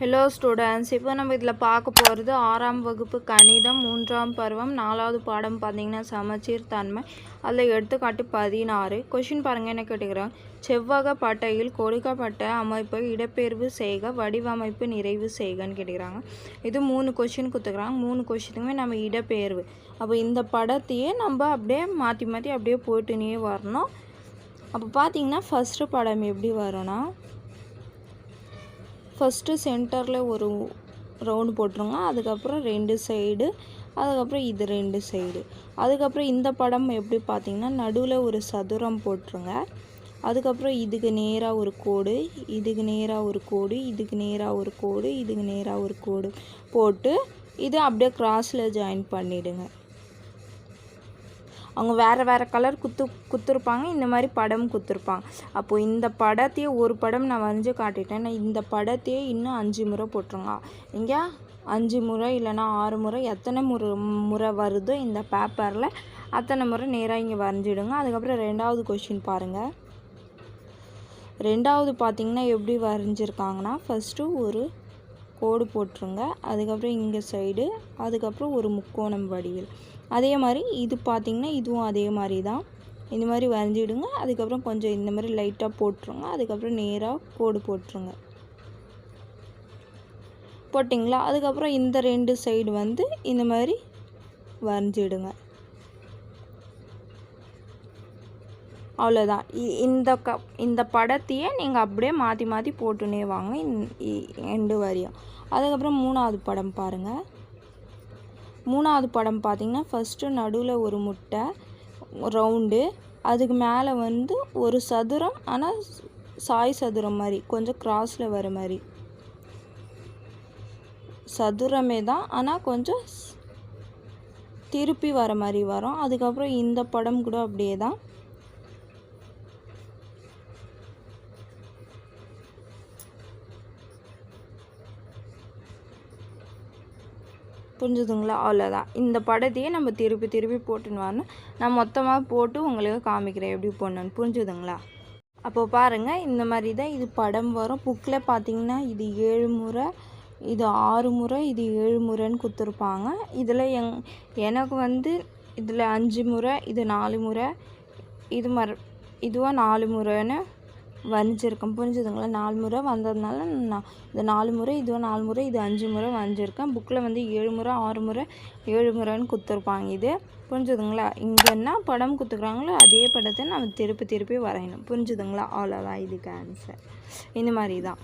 Hello students இப்போ நம்ம இதில் பார்க்க போகிறது ஆறாம் வகுப்பு கணிதம் மூன்றாம் பருவம் நாலாவது பாடம் பார்த்தீங்கன்னா சமச்சீர் தன்மை அதில் எடுத்துக்காட்டு பதினாறு. கொஷின் பாருங்கள் என்ன கேட்டுக்கிறோம் செவ்வக பட்டையில் கொடுக்கப்பட்ட அமைப்பை இடப்பெயர்வு செய்க வடிவமைப்பு நிறைவு செய்கன்னு கேட்டுக்கிறாங்க. இது மூணு கொஷின் கொடுத்துக்கிறாங்க. மூணு கொஷினுக்குமே நம்ம இடப்பெயர்வு. அப்போ இந்த படத்தையே நம்ம அப்படியே மாற்றி மாற்றி அப்படியே போட்டுனே வரணும். அப்போ பார்த்தீங்கன்னா ஃபஸ்ட்டு படம் எப்படி வரும்னா ஃபஸ்ட்டு சென்டரில் ஒரு ரவுண்டு போட்டுருங்க. அதுக்கப்புறம் ரெண்டு சைடு அதுக்கப்புறம் இது ரெண்டு சைடு அதுக்கப்புறம் இந்த படம் எப்படி பார்த்தீங்கன்னா நடுவில் ஒரு சதுரம் போட்டுருங்க. அதுக்கப்புறம் இதுக்கு நேராக ஒரு கோடு இதுக்கு நேராக ஒரு கோடு இதுக்கு நேராக ஒரு கோடு இதுக்கு நேராக ஒரு கோடு போட்டு இது அப்படியே கிராஸில் ஜாயின் பண்ணிவிடுங்க அவங்க வேறு வேறு கலர் குத்து குத்துருப்பாங்க. இந்த மாதிரி படம் குத்துருப்பாங்க. அப்போது இந்த படத்தையே ஒரு படம் நான் வரைஞ்சி காட்டிட்டேன். நான் இந்த படத்தையே இன்னும் அஞ்சு முறை போட்டுருங்க. இங்கே அஞ்சு முறை இல்லைன்னா ஆறு முறை. எத்தனை முறை முறை வருதோ இந்த பேப்பரில் அத்தனை முறை நேராக இங்கே வரைஞ்சிடுங்க. அதுக்கப்புறம் ரெண்டாவது கொஷின் பாருங்கள் ரெண்டாவது பார்த்திங்கன்னா எப்படி வரைஞ்சிருக்காங்கன்னா ஃபஸ்ட்டு ஒரு கோடு போட்டுருங்க. அதுக்கப்புறம் இங்கே சைடு அதுக்கப்புறம் ஒரு முக்கோணம் வடிவில். அதே மாதிரி இது பார்த்திங்கன்னா இதுவும் அதே மாதிரி தான். இந்த மாதிரி வரைஞ்சிடுங்க. அதுக்கப்புறம் கொஞ்சம் இந்த மாதிரி லைட்டாக போட்டுருங்க. அதுக்கப்புறம் நேராக கோடு போட்டுருங்க. போட்டிங்களா? அதுக்கப்புறம் இந்த ரெண்டு சைடு வந்து இந்த மாதிரி வரைஞ்சிடுங்க. அவ்வளோதான் இந்த க இந்த படத்தையே நீங்கள் அப்படியே மாற்றி மாற்றி போட்டுனே வாங்க. எண்டு வரையும். அதுக்கப்புறம் மூணாவது படம் பாருங்கள் மூணாவது படம் பார்த்திங்கன்னா ஃபஸ்ட்டு நடுவில் ஒரு முட்டை ரவுண்டு அதுக்கு மேலே வந்து ஒரு சதுரம் ஆனால் சாய் சதுரம் மாதிரி கொஞ்சம் கிராஸில் வர மாதிரி. சதுரமே தான் ஆனால் கொஞ்சம் திருப்பி வர மாதிரி வரும். அதுக்கப்புறம் இந்த படம் கூட அப்படியே தான் புரிஞ்சுதுங்களா? அவ்வளோதான் இந்த படத்தையே நம்ம திருப்பி திருப்பி போட்டுன்னு வரணும். நான் மொத்தமாக போட்டு உங்களுக்கு காமிக்கிறேன் எப்படி போடணுன்னு புரிஞ்சுதுங்களா? அப்போ பாருங்கள் இந்த மாதிரி தான் இது படம் வரும். புக்கில் பார்த்தீங்கன்னா இது ஏழு முறை இது ஆறு முறை இது ஏழு முறைன்னு கொடுத்துருப்பாங்க. இதில் எங் எனக்கு வந்து இதில் அஞ்சு முறை இது நாலு முறை இது மறு இதுவாக நாலு முறைன்னு வரைஞ்சிருக்கேன் புரிஞ்சுதுங்களா? நாலு முறை வந்ததுனால நான் இந்த நாலு முறை இதுவும் நாலு முறை இது அஞ்சு முறை வரைஞ்சிருக்கேன் புக்கில் வந்து ஏழு முறை ஆறு முறை ஏழு முறைன்னு கொடுத்துருப்பாங்க இது. புரிஞ்சுதுங்களா? இங்கே என்ன படம் கொடுத்துக்குறாங்களோ அதே படத்தை நம்ம திருப்பி திருப்பி வரையணும். புரிஞ்சுதுங்களா? அவ்வளோதான் இதுக்கு ஆன்சர் இந்த மாதிரி தான்.